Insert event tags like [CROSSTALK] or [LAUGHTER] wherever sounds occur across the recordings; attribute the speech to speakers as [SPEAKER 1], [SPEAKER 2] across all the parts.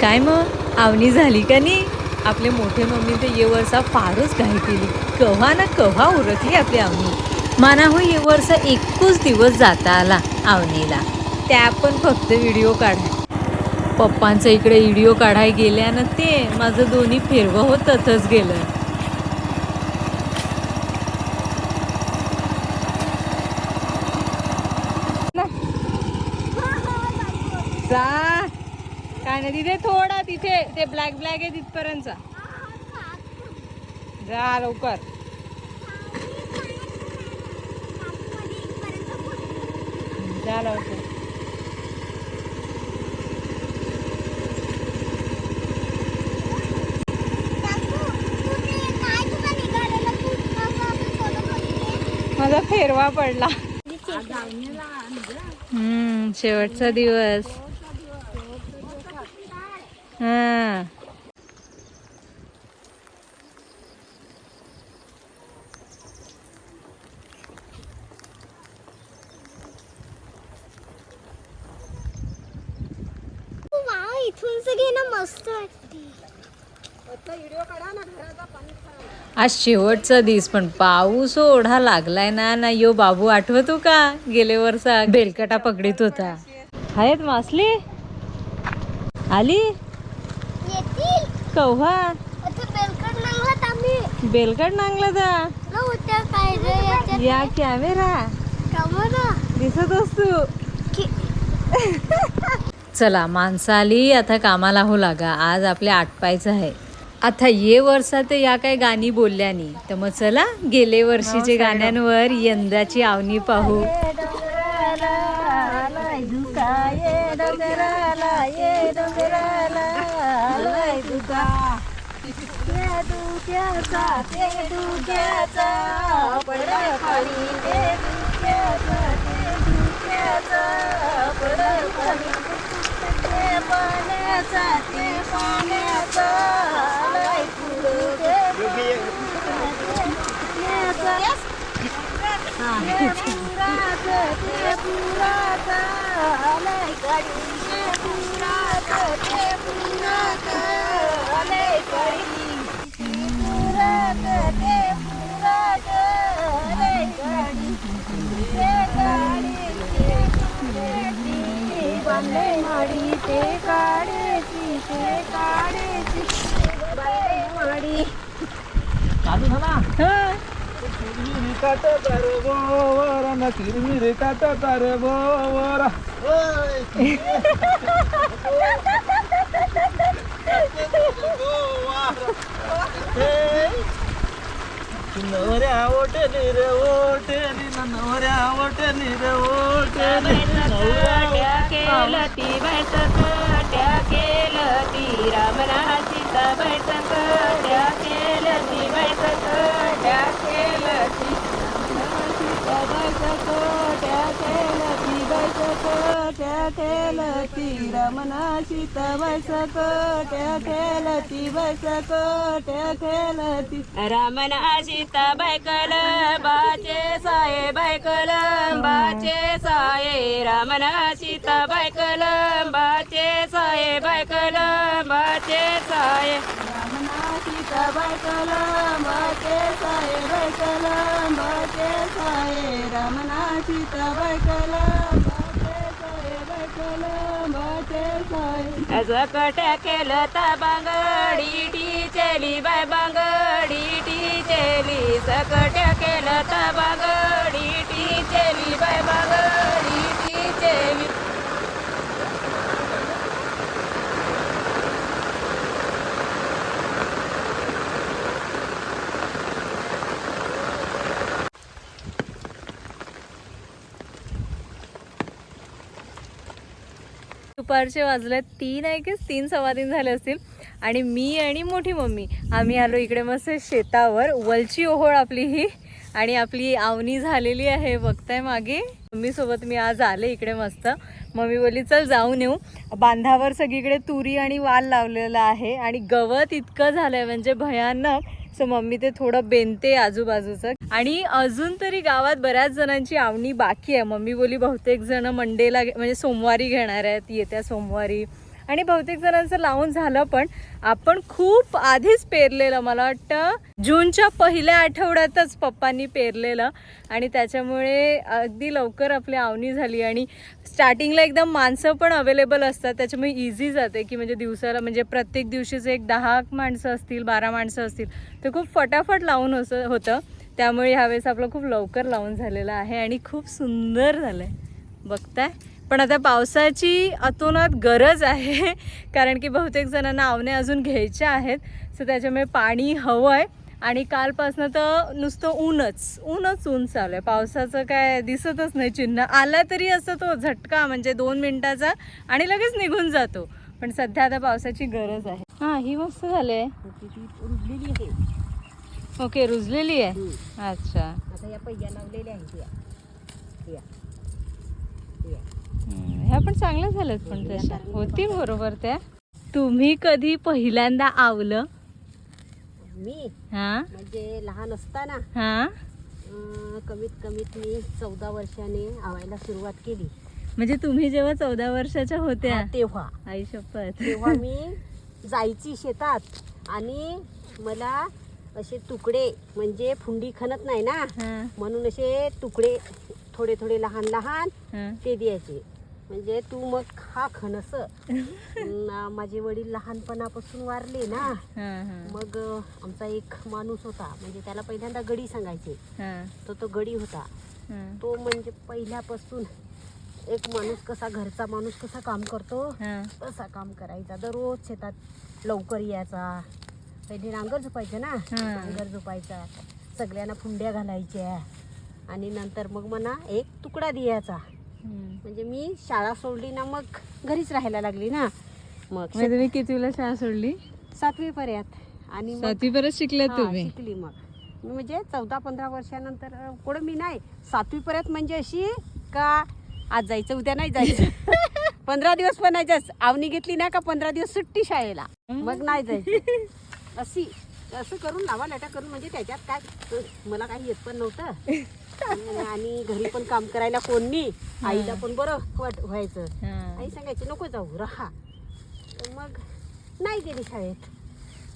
[SPEAKER 1] काय मग? आवनी झाली का नाही? आपले मोठे मम्मी तर ये वर्षा फारच घाई केली. कव्हा ना कव्हा उरकली आपली आवनी. माना हो ये वर्ष एकूच दिवस जाता आला आवनीला. त्या पण फक्त व्हिडिओ काढाय पप्पांचं इकडे व्हिडिओ काढाय गेल्यानं ते माझं दोन्ही फिरवं होतच गेलं जा नाही तिथे थोडा तिथे ते ब्लॅक ब्लॅक आहे तिथपर्यंत जा लवकर. जा लवकर. माझा फेरवा पडला. हम्म शेवटचा दिवस हा
[SPEAKER 2] मस्त
[SPEAKER 1] आज शेवटचा दिवस पण पाऊस ओढा लागलाय ना ना यो बाबू आठवतो का गेले वर्षा बेलकटा पकडीत होता. आहेत मासली? आली?
[SPEAKER 2] येतील.
[SPEAKER 1] कव्हा
[SPEAKER 2] आता बेलकट नांगलात आम्ही.
[SPEAKER 1] बेलकट नांगला जा. या कॅमेरा
[SPEAKER 2] कमरा
[SPEAKER 1] दिसत असतो चला माणसं आली आता कामाला हो लागा आज आपल्या आटपायचं आहे. आता ये वर्षात या काय गाणी बोलल्यानी. तर मग चला गेले वर्षीचे गाण्यांवर यंदाची आवनी पाहू. [LAUGHS]
[SPEAKER 3] ते काढे ते काढे नवऱ्या ओटेली रे ओटेली न नवऱ्या ओटेली रे ओटेली
[SPEAKER 4] केलं ती बैठक त्या केलं ती रामना बैठक त्या केलं ती बैठक त्या केलं ती सीता बैठक त्या केलं ती बैठक केलं ती रमणा सीता बैठक त्या केलं ती बैठक त्या केलं ती रामना सीता बैकल बाचे साये बैकल बाचे साये रामना सीता बैकल बाचे साये बैकल बाचे साये रामना सीता बैकल बाचे साये बैकल बाचे साये रामना सीता बैकल बाचे साये बैकल केलं तर बांगडी टी चेली बाय बांगडी टी चेली सकट्या केलं तर बांगडी टी चेली बाय बांगडी टी
[SPEAKER 1] दुपारचे वाजले तीन आहे की तीन सव्वा तीन झाले असतील. आणि मी आणि मोठी मम्मी आम्ही आलो इकडे मस्त शेतावर. वलची ओहोळ आपली ही. आणि आपली आवनी झालेली आहे बघताय मागे. मम्मी सोबत मी आज आले इकडे मस्त. मम्मी बोलली चल जाऊन येऊ. बांधावर सगळीकडे तुरी आणि वाल लावलेला आहे. आणि गवत इतकं झालंय म्हणजे भयानक. सो मम्मी ते थोडं बेनते आजूबाजूचं. आणि अजून तरी गावात बऱ्याच जणांची आवणी बाकी आहे. मम्मी बोली बहुतेक जण मंडेला म्हणजे सोमवारी घेणार आहेत येत्या सोमवारी. आणि बहुतेक जणांचं लावून झालं पण आपण खूप आधीच पेरलेलं मला वाटतं. जूनच्या पहिल्या आठवड्यातच पप्पांनी पेरलेलं आणि त्याच्यामुळे अगदी लवकर आपली आवनी झाली आणि स्टार्टिंगला एकदम माणसं पण अवेलेबल असतात त्याच्यामुळे इझी जाते की म्हणजे दिवसाला म्हणजे प्रत्येक दिवशीच एक दहा माणसं असतील बारा माणसं असतील तर खूप फटाफट लावून होतं होतं. त्यामुळे ह्यावेळेस आपलं खूप लवकर लावून झालेलं आहे आणि खूप सुंदर झालं आहे बघताय? पण आता पावसाची अतोनात गरज आहे कारण की बहुतेक जणांना आवणे अजून घ्यायच्या आहेत. सो त्याच्यामुळे पाणी हवं आहे आणि कालपासनं तर नुसतं ऊनच ऊनच ऊन चालू आहे. पावसाचं काय दिसतच नाही चिन्ह. आला तरी असं तो झटका म्हणजे दोन मिनिटाचा आणि लगेच निघून जातो. पण सध्या आता पावसाची गरज आहे. हां ही मस्त झाले
[SPEAKER 5] रुजलेली आहे.
[SPEAKER 1] ओके रुजलेली आहे अच्छा.
[SPEAKER 5] आता या पहिल्या लावलेल्या आहेत
[SPEAKER 1] ह्या पण चांगल्या झाल्यात पण तशा होतील बरोबर त्या. तुम्ही कधी पहिल्यांदा आवलं?
[SPEAKER 5] मी?
[SPEAKER 1] हा?
[SPEAKER 5] म्हणजे लहान असताना?
[SPEAKER 1] हा?
[SPEAKER 5] अं, कमीत कमीत मी चौदा वर्षाने आवायला सुरुवात केली.
[SPEAKER 1] म्हणजे तुम्ही जेव्हा चौदा वर्षाच्या होत्या.
[SPEAKER 5] हा, तेव्हा.
[SPEAKER 1] आई शपथ.
[SPEAKER 5] तेव्हा मी [LAUGHS] जायची शेतात आणि मला असे तुकडे म्हणजे फुंडी खणत नाही ना?
[SPEAKER 1] हा,
[SPEAKER 5] म्हणून असे तुकडे थोडे थोडे लहान लहान
[SPEAKER 1] हा.
[SPEAKER 5] ते द्यायचे. म्हणजे तू मग हा खणस न- माझे वडील लहानपणापासून वारले ना. मग आमचा एक माणूस होता. म्हणजे त्याला पहिल्यांदा गडी सांगायचे. तो तो गडी होता. तो म्हणजे पहिल्यापासून एक माणूस कसा घरचा माणूस कसा काम करतो. तसा काम करायचा. दररोज शेतात लवकर यायचा. पहिले नांगर झोपायचं ना. नांगर झोपायचा. सगळ्यांना फुंड्या घालायच्या. आणि नंतर मग मना एक तुकडा द्यायचा. म्हणजे मी शाळा सोडली ना मग घरीच राहायला लागली ना. मग
[SPEAKER 1] म्हणजे तुम्ही कितवीला शाळा सोडली?
[SPEAKER 5] सातवी पर्यंत आणि मग
[SPEAKER 1] सातवी परत शिकल्यात
[SPEAKER 5] हा,
[SPEAKER 1] तुम्ही?
[SPEAKER 5] शिकली मग. मी म्हणजे चौदा पंधरा वर्षानंतर अं, पुढं मी नाही. सातवी पर्यंत म्हणजे अशी का आज जायचं उद्या नाही जायचं? [LAUGHS] पंधरा दिवस पण नाही जायचं. आवनी घेतली ना का पंधरा दिवस सुट्टी शाळेला. मग नाही जायचं. [LAUGHS] अशी असं करून लावा लाटा करून म्हणजे त्याच्यात काय मला काही येत पण नव्हतं. [LAUGHS] आणि- घरी पण काम करायला कोण नाही आईला पण बरं वाट व्हायचं. आई सांगायची नको जाऊ राहा. मग नाही गेली शाळेत.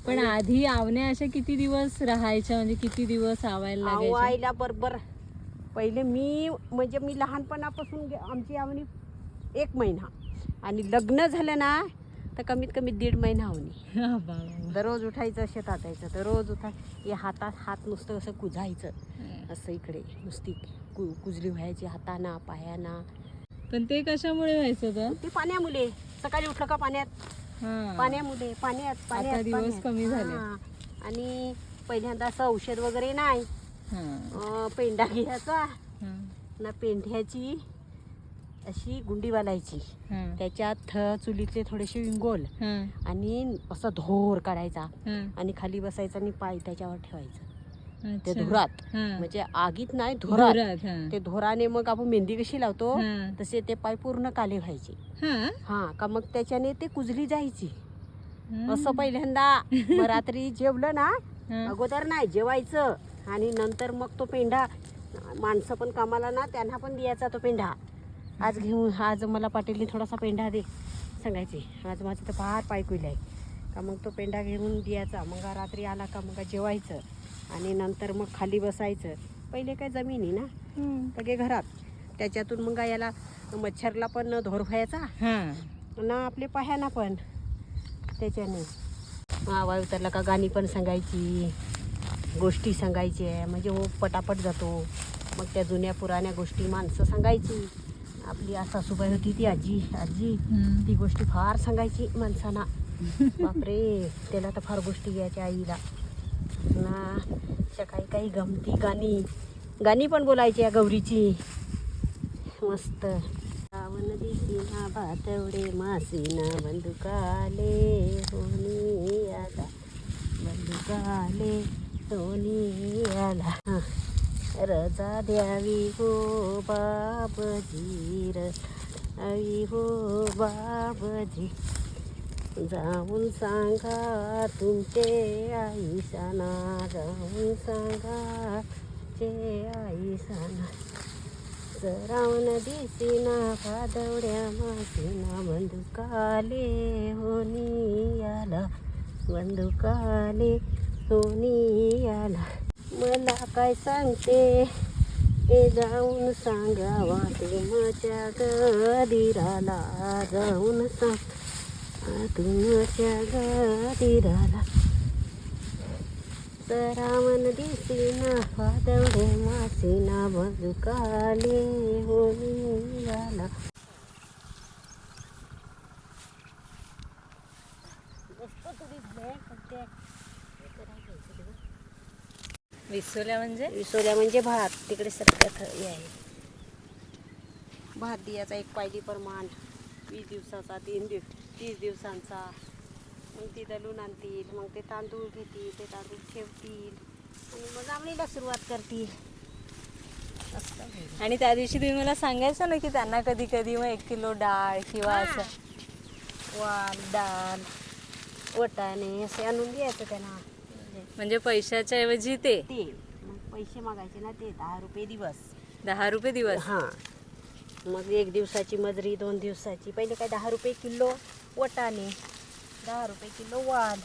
[SPEAKER 1] पण आधी आवण्या अशा किती दिवस राहायच्या? म्हणजे किती दिवस आवायला
[SPEAKER 5] आवायला बरोबर. पहिले मी म्हणजे मी लहानपणापासून आमची आवणी एक महिना. आणि लग्न झालं ना तर कमीत कमी दीड महिना
[SPEAKER 1] हा, बाबा.
[SPEAKER 5] दररोज उठायचं शेतात यायचं. दररोज उठा हे हातात हात नुसतं असं कुजायचं. असं इकडे नुसती कु कुजली व्हायची हाताना पायाना.
[SPEAKER 1] पण ते कशामुळे व्हायचं
[SPEAKER 5] ते पाण्यामुळे. सकाळी उठलं का पाण्यात. पाण्यामुळे पाण्यात पाण्यात
[SPEAKER 1] दिवस. कमी झाले.
[SPEAKER 5] आणि पहिल्यांदा असं औषध वगैरे नाही. पेंडा घ्यायचा. ना पेंढ्याची. अशी गुंडी बांधायची
[SPEAKER 1] हा,
[SPEAKER 5] त्याच्यात थ- चुलीतले थोडेसे विंगोल आणि असं धोर काढायचा. आणि खाली बसायचं आणि पाय त्याच्यावर ठेवायचं ते. धुरात. म्हणजे आगीत नाही धुरात. ते धोराने मग आपण मेहंदी कशी लावतो. तसे ते पाय पूर्ण काले व्हायचे
[SPEAKER 1] हा?
[SPEAKER 5] हा का मग त्याच्याने ते कुजली जायची. असं पहिल्यांदा मग रात्री जेवलं ना. अगोदर नाही जेवायचं आणि नंतर मग तो पेंढा माणसं पण कामाला ना त्यांना पण द्यायचा तो पेंढा आज घेऊन आज मला पाटीलने थोडासा पेंढा दे सांगायचे. आज माझं तर फार पायकुल आहे. का मग तो पेंढा घेऊन द्यायचा. मग रात्री आला का मग जेवायचं. आणि नंतर मग खाली बसायचं. पहिले काय जमिनी ना. सगळे घरात. त्याच्यातून मग याला मच्छरला पण धोर व्हायचा.
[SPEAKER 1] हा.
[SPEAKER 5] ना आपले पाह्यांना पण. त्याच्याने. आवाज उतरला का गाणी पण सांगायची. गोष्टी सांगायच्या म्हणजे हो पटापट जातो. मग त्या जुन्या पुराण्या गोष्टी माणसं सांगायची. आपली आ सासूबाई होती ती आजी आजी. ती गोष्टी फार सांगायची माणसांना. बापरे त्याला तर फार गोष्टी घ्यायच्या आईला. ना अशा काही गमती गाणी. गाणी पण बोलायची या गौरीची. मस्त. श्रावण दिसिना भातवडे मासिना. बंदुकाले होनी आला. बंदुकाले होनी आला. रजा द्यावी हो बाबजी आई हो बाबजी. जाऊन सांगा तुमचे आईसाना जाऊन सांगा चे आईसाना सरावण दिसिना पादवड्या मासिना बंदुकाले होनी आला. बंदुकाले होनी आला. मला काय सांगते? ते जाऊन सांगावा तुमच्या गदिराला जाऊन सांग तुमच्या गदिराला सरावण दिसेना वादवडे मासेना बजुकाले होई आला
[SPEAKER 1] विसोल्या म्हणजे?
[SPEAKER 5] विसोल्या म्हणजे भात. तिकडे सगळ्यात हे आहे. भात दियाचा एक पायली प्रमाण वीस दिवसाचा तीन दिवस तीस दिवसांचा. मग ती दलून आणतील मग ते तांदूळ घेतील ते तांदूळ ठेवतील. आणि मग आमणीला सुरुवात करतील.
[SPEAKER 1] आणि त्या दिवशी तुम्ही मला सांगायचं ना की त्यांना कधी कधी मग एक किलो डाळ किंवा असं
[SPEAKER 5] वाल डाळ वटाणे असे आणून द्यायचं त्यांना.
[SPEAKER 1] म्हणजे पैशाच्या ऐवजी ते.
[SPEAKER 5] ते. मग पैसे मागायचे ना ते दहा रुपये दिवस.
[SPEAKER 1] दहा रुपये दिवस.
[SPEAKER 5] हां. मग एक दिवसाची मजुरी दोन दिवसाची. पहिले काय दहा रुपये किलो वटाणे दहा रुपये किलो वाल.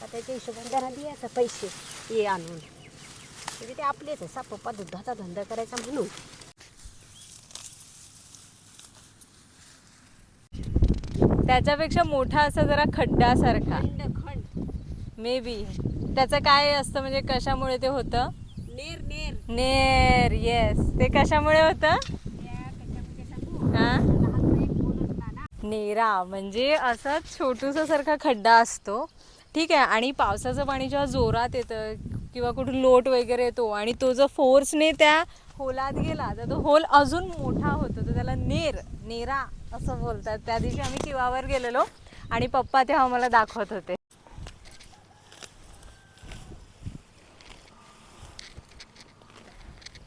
[SPEAKER 5] का त्याच्या हिशोबाने त्यांना द्यायचं पैसे हे आणून. म्हणजे ते आपलेच आहे सापप्पा दुधाचा धंदा करायचा म्हणून.
[SPEAKER 1] त्याच्यापेक्षा मोठा असा जरा खड्डा सारखा.
[SPEAKER 5] खंड खंड
[SPEAKER 1] मे बी. त्याचं काय असतं म्हणजे कशामुळे ते होतं?
[SPEAKER 5] नेर नेर.
[SPEAKER 1] नेर येस ते कशामुळे होतं? हा? नेरा. म्हणजे असा छोटूसा सारखा खड्डा असतो. ठीक आहे आणि पावसाचं पाणी जेव्हा जोरात येतं किंवा कुठून लोट वगैरे येतो आणि तो जर फोर्सने त्या होलात गेला तर तो होल अजून मोठा होतो. तर त्याला नेर नेरा असं बोलतात. त्या दिवशी आम्ही किवावर गेलेलो आणि पप्पा तेव्हा मला दाखवत होते.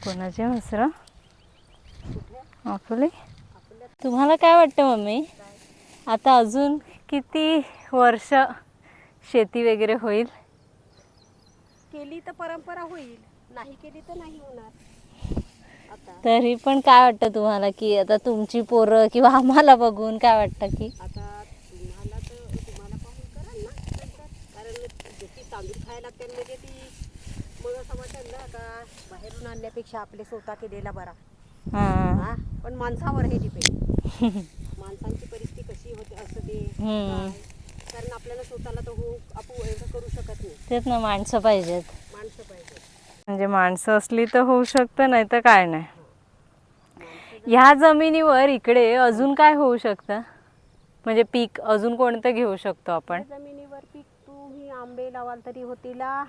[SPEAKER 1] कोणाचे मसरा आपले तुम्हाला काय वाटतं मम्मी? आता अजून किती वर्ष शेती वगैरे होईल?
[SPEAKER 5] केली तर परंपरा होईल. नाही केली तर नाही होणार. आता
[SPEAKER 1] तरी पण काय वाटतं तुम्हाला की आता तुमची पोरं किंवा आम्हाला बघून काय वाटतं की?
[SPEAKER 5] आता तुम्हाला तर तुम्हाला पाहून कराल ना नंतर कारण ती तांदूळ खायला लागते म्हणजे ती मग असं वाटेल ना का बाहेरून आणल्यापेक्षा आपले स्वतः केलेला बरा.
[SPEAKER 1] हां.
[SPEAKER 5] हा? पण माणसावर हे डिपेंड माणसांची परिस्थिती कशी होते असं ते
[SPEAKER 1] हम्म.
[SPEAKER 5] काय. कारण आपल्याला स्वतःला तर हो आपण एवढं करू शकत नाही.
[SPEAKER 1] तेच ना माणसं पाहिजेत.
[SPEAKER 5] माणसं पाहिजे
[SPEAKER 1] म्हणजे माणसं असली तर होऊ शकतं नाही. तर काय नाही ह्या जमिनीवर इकडे अजून काय होऊ शकतं? म्हणजे पीक अजून कोणतं घेऊ शकतो आपण?
[SPEAKER 5] त्या जमिनीवर पीक तुम्ही आंबे लावाल तरी होतीला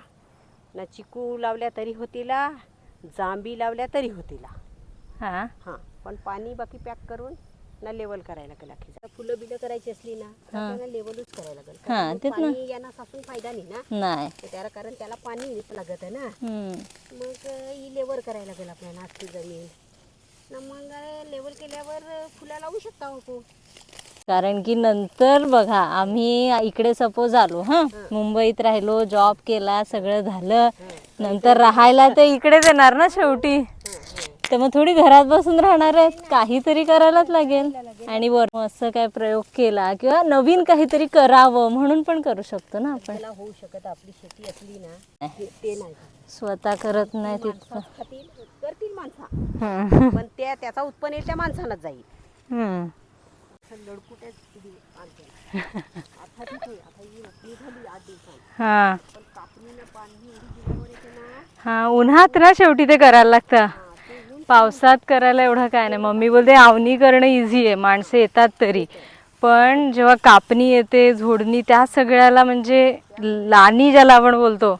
[SPEAKER 5] ना चिकू लावल्या तरी होतीला जांबी लावल्या तरी होतीला.
[SPEAKER 1] हां?
[SPEAKER 5] हां पण पाणी बाकी पॅक करून ना लेवल करायला लागेल अख्खी. जर फुलं बिलं करायची असली ना तर. आपल्याला लेवलच करायला लागेल.
[SPEAKER 1] हां,
[SPEAKER 5] कारण
[SPEAKER 1] तेच ना.
[SPEAKER 5] पाणी यांना साचून फायदा नाही ना.
[SPEAKER 1] नाही.
[SPEAKER 5] तर त्याला कारण त्याला पाणी लागत आहे ना.
[SPEAKER 1] हम्म.
[SPEAKER 5] मग ही लेवल करायला लागेल आपल्याला अख्खी जमीन. ना मग लेवल केल्यावर फुलं लावू शकता हो
[SPEAKER 1] कारण की नंतर बघा आम्ही इकडे सपोज आलो हां? मुंबईत राहिलो जॉब केला सगळं झालं. नंतर राहायला तर इकडेच येणार ना शेवटी? तर मग थोडी घरात बसून राहणार आहेत. काहीतरी करायलाच लागेल. आणि वर असं काय प्रयोग केला किंवा नवीन काहीतरी करावं म्हणून पण करू शकतो ना आपण.
[SPEAKER 5] होऊ शकत आपली शेती असली ना ते नाही.
[SPEAKER 1] स्वतः करत नाही
[SPEAKER 5] खातील करतील माणसा. पण त्या त्याचा उत्पन्न त्या माणसालाच जाईल. ही
[SPEAKER 1] हा. हा उन्हात ना शेवटी ते करायला लागतं. पावसात करायला एवढं काय नाही. मम्मी बोलते आवणी करणं इझी आहे. माणसं येतात तरी. पण जेव्हा कापणी येते झोडणी त्या सगळ्याला म्हणजे लाणी ज्याला आपण बोलतो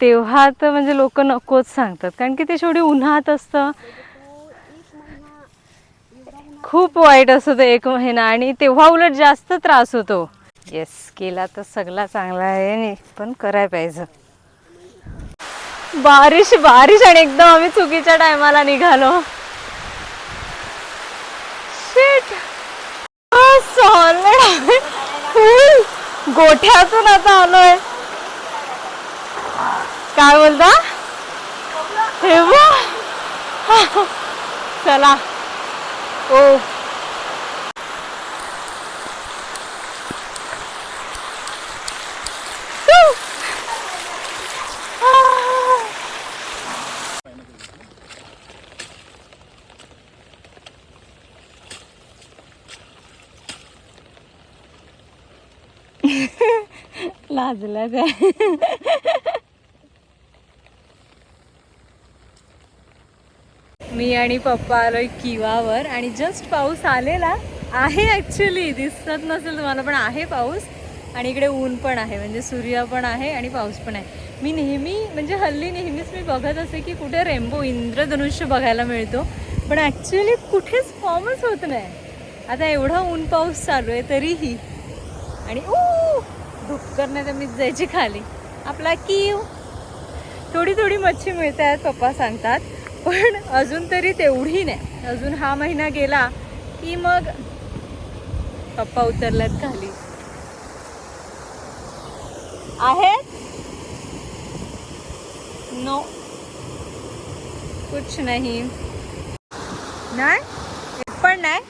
[SPEAKER 1] तेव्हा तर म्हणजे लोक नकोच सांगतात. कारण की ते शेवटी उन्हात असतं. खूप वाईट असतं ते एक महिना आणि तेव्हा उलट जास्त त्रास होतो. येस केला तर सगळा चांगला आहे आणि पण करायला पाहिजे. बारिश बारिश आणि एकदम आम्ही चुकीच्या टायमाला निघालो. Oh, गोठ्यातून आता आलोय. काय बोलता? हे [LAUGHS] चला. ओ लाजला काय मी आणि पप्पा आलोय किवावर आणि जस्ट पाऊस आलेला आहे ॲक्च्युली दिसत नसेल तुम्हाला पण आहे पाऊस. आणि इकडे ऊन पण आहे म्हणजे सूर्य पण आहे आणि पाऊस पण आहे. मी नेहमी म्हणजे हल्ली नेहमीच मी बघत असे की कुठे रेम्बो इंद्रधनुष्य बघायला मिळतो. पण ॲक्च्युली कुठेच फॉर्मच होत नाही. आता एवढा ऊन पाऊस चालू आहे तरीही. आणि ऊ डुक्कर नाही तर मीच जायची खाली. आपला कीव. थोडी थोडी मच्छी मिळत आहेत पप्पा सांगतात. पण अजून तरी तेवढी नाही. अजून हा महिना गेला की मग पप्पा उतरल्यात खाली. आहेत? नो कुछ नाही. नाही? पण नाही?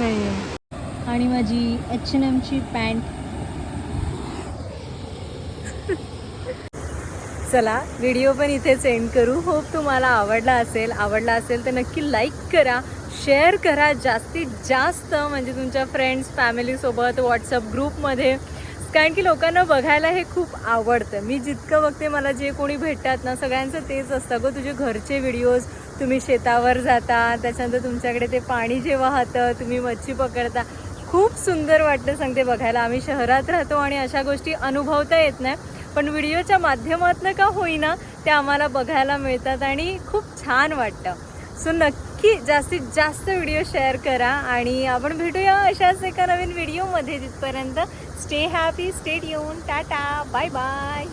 [SPEAKER 1] नाही आहे आणि माझी एच एन एमची पॅन्ट चला व्हिडिओ पण इथेच एंड करू. होप तुम्हाला आवडला असेल. आवडला असेल तर नक्की लाईक करा. शेअर करा. जास्तीत जास्त म्हणजे तुमच्या फ्रेंड्स फॅमिलीसोबत व्हॉट्सअप ग्रुपमध्ये कारण की लोकांना बघायला हे खूप आवडतं. मी जितकं बघते मला जे कोणी भेटतात ना सगळ्यांचं तेच असतं. गं तुझे घरचे व्हिडिओज तुम्ही शेतावर जाता त्याच्यानंतर तुमच्याकडे ते पाणी जे वाहतं तुम्ही मच्छी पकडता. खूप सुंदर वाटतं सांगते बघायला. आम्ही शहरात राहतो आणि अशा गोष्टी अनुभवता येत नाही. पण व्हिडिओच्या माध्यमातून का होईना ते आम्हाला बघायला मिळतात आणि खूप छान वाटतं. सो नक्की जास्तीत जास्त व्हिडिओ शेअर करा आणि आपण भेटूया अशाच एका नवीन व्हिडिओमध्ये. तिथपर्यंत स्टे हॅपी स्टे येऊन टाटा. Bye bye